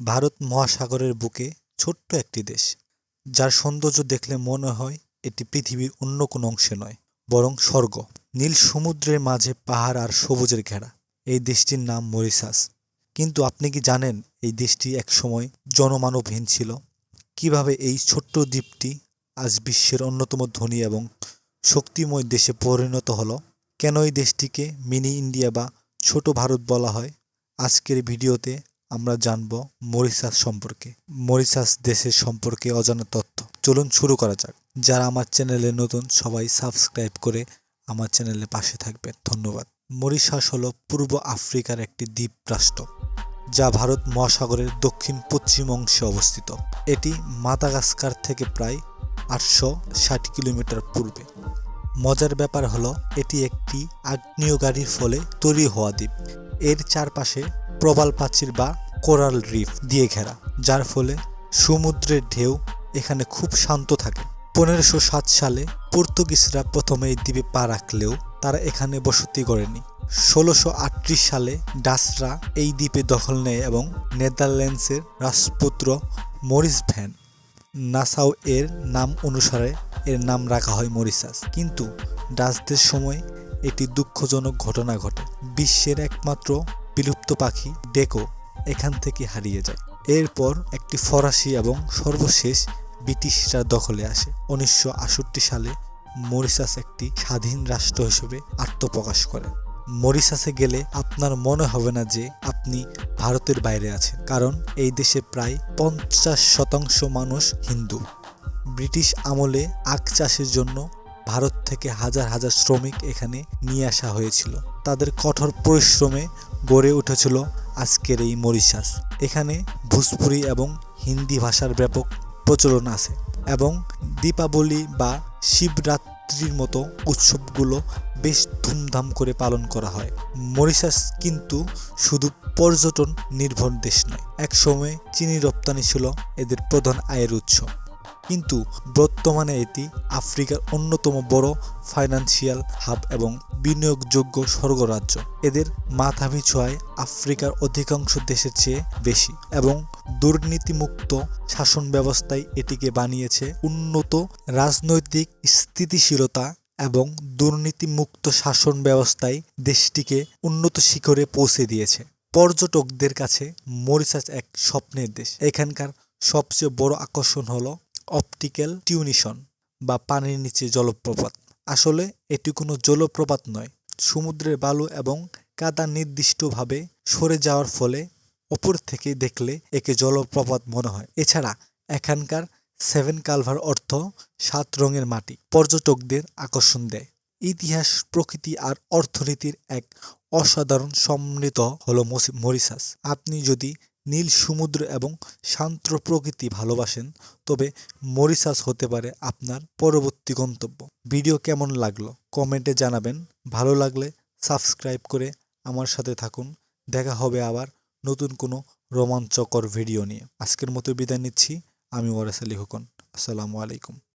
ভারত মহাসাগরের বুকে ছোট্ট একটি দেশ, যার সৌন্দর্য দেখলে মনে হয় এটি পৃথিবীর অন্য কোনো অংশে নয়, বরং স্বর্গ। নীল সমুদ্রের মাঝে পাহাড় আর সবুজের ঘেরা। এই দেশটির নাম মরিশাস। কিন্তু আপনি কি জানেন এই দেশটি একসময় জনমানবহীন ছিল? কীভাবে এই ছোট্ট দ্বীপটি আজ বিশ্বের অন্যতম ধনী এবং শক্তিময় দেশে পরিণত হলো? কেন এই দেশটিকে মিনি ইন্ডিয়া বা ছোট ভারত বলা হয়? আজকের ভিডিওতে আমরা জানব মরিশাস সম্পর্কে। মরিশাস দেশের সম্পর্কে অজানা তথ্য। চলুন শুরু করা যাক। যারা আমার চ্যানেলে নতুন, সবাই সাবস্ক্রাইব করে আমার চ্যানেলের পাশে থাকবেন। ধন্যবাদ। মরিশাস হলো পূর্ব আফ্রিকার একটি দ্বীপ রাষ্ট্র, যা ভারত মহাসাগরের দক্ষিণ পশ্চিম অংশে অবস্থিত। এটি মাদাগাস্কার থেকে প্রায় আটশো ষাট কিলোমিটার পূর্বে। মজার ব্যাপার হলো, এটি একটি আগ্নেয়গাড়ির ফলে তৈরি হওয়া দ্বীপ। এর চারপাশে প্রবাল প্রাচীর বা কোরাল রিফ দিয়ে ঘেরা, যার ফলে সমুদ্রের ঢেউ এখানে খুব শান্ত থাকে। পনেরোশো সাত সালে পর্তুগিজরা প্রথমে এই দ্বীপে পা রাখলেও তারা এখানে বসতি করেনি ষোলোশো সালে ডাচরা এই দ্বীপে দখল নেয় এবং নেদারল্যান্ডসের রাজপুত্র মরিস ভ্যান নাসাও এর নাম অনুসারে এর নাম রাখা হয় মরিসাস। কিন্তু ডাচদের সময় একটি দুঃখজনক ঘটনা ঘটে। বিশ্বের একমাত্র বিলুপ্ত পাখি ডেকো এখান থেকে হারিয়ে যায়। এরপর একটি ফরাসি এবং সর্বশেষ ব্রিটিশরা দখলে আসে। উনিশশো সালে মরিসাস একটি স্বাধীন রাষ্ট্র হিসেবে আত্মপ্রকাশ করে। মরিসাসে গেলে আপনার মনে হবে না যে আপনি ভারতের বাইরে আছেন, কারণ এই দেশে প্রায় পঞ্চাশ শতাংশ মানুষ হিন্দু। ব্রিটিশ আমলে আখ চাষের জন্য ভারত থেকে হাজার হাজার শ্রমিক এখানে নিয়ে আসা হয়েছিল। তাদের কঠোর পরিশ্রমে গড়ে উঠেছিল আজকের এই মরিশাস। এখানে ভোজপুরি এবং হিন্দি ভাষার ব্যাপক প্রচলন আছে এবং দীপাবলি বা শিবরাত্রির মতো উৎসবগুলো বেশ ধুমধাম করে পালন করা হয়। মরিশাস কিন্তু শুধু পর্যটন নির্ভর দেশ নয় এক একসময় চিনি রপ্তানি ছিল এদের প্রধান আয়ের উৎস। কিন্তু বর্তমানে এটি আফ্রিকার অন্যতম বড় ফাইন্যান্সিয়াল হাব এবং বিনিয়োগযোগ্য স্বর্গরাজ্য। এদের মাথাপিছু আয় আফ্রিকার অধিকাংশ দেশের চেয়ে বেশি এবং দুর্নীতিমুক্ত শাসন ব্যবস্থায় এটিকে বানিয়েছে উন্নত রাজনৈতিক স্থিতিশীলতা এবং দুর্নীতিমুক্ত শাসন ব্যবস্থায় দেশটিকে উন্নত শিখরে পৌঁছে দিয়েছে। পর্যটকদের কাছে মরিশাস এক স্বপ্নের দেশ। এখানকার সবচেয়ে বড় আকর্ষণ হলো অপটিক্যাল টিউনিশন বা পানির নিচে জলপ্রপাত। আসলে এটি কোনো জলপ্রপাত নয়, সমুদ্রের বালু এবং কাদা নির্দিষ্টভাবে সরে যাওয়ার ফলে ওপর থেকে দেখলে একে জলপ্রপাত মনে হয়। এছাড়া এখানকার সেভেন কালভার অর্থ সাত রঙের মাটি, পর্যটকদের আকর্ষণ দেয়। ইতিহাস, প্রকৃতি আর অর্থনীতির এক অসাধারণ সমৃদ্ধ হলো মরিশাস। আপনি যদি নীল সমুদ্র এবং শান্ত প্রকৃতি ভালোবাসেন, তবে মরিশাস হতে পারে আপনার পরবর্তী গন্তব্য। ভিডিও কেমন লাগল কমেন্টে জানাবেন। ভালো লাগলে সাবস্ক্রাইব করে আমার সাথে থাকুন। দেখা হবে আবার নতুন কোনো রোমাঞ্চকর ভিডিও নিয়ে। আজকের মতো বিদায় নিচ্ছি। আমি ওয়ারাস আলী হুকন। আসসালামু আলাইকুম।